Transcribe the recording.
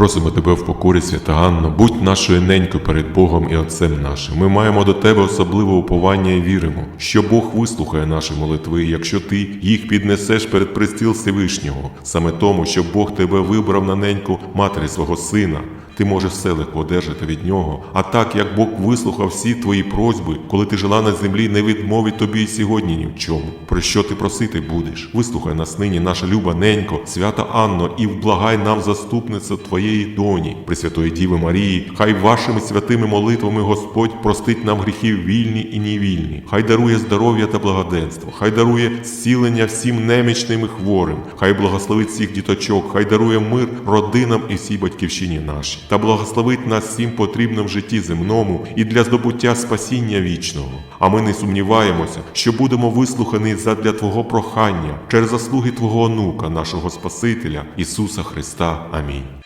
Просимо тебе в покорі, свята Ганно, будь нашою ненькою перед Богом і Отцем нашим. Ми маємо до тебе особливе уповання і віримо, що Бог вислухає наші молитви, якщо ти їх піднесеш перед пристіл Всевишнього, саме тому, що Бог тебе вибрав на неньку матері свого сина. Ти можеш легко одержати від нього. А так як Бог вислухав всі твої просьби, коли ти жила на землі, не відмовить тобі і сьогодні ні в чому. Про що ти просити будеш? Вислухай нас нині, наша люба ненько, свята Анно, і вблагай нам заступницю твоєї доні, Пресвятої Діви Марії. Хай вашими святими молитвами Господь простить нам гріхів вільні і невільні. Хай дарує здоров'я та благоденство, хай дарує зцілення всім немічним і хворим, хай благословить всіх діточок, хай дарує мир родинам і всій батьківщині нашій, та благословить нас всім потрібним в житті земному і для здобуття спасіння вічного. А ми не сумніваємося, що будемо вислухані задля Твого прохання через заслуги Твого онука, нашого Спасителя Ісуса Христа. Амінь.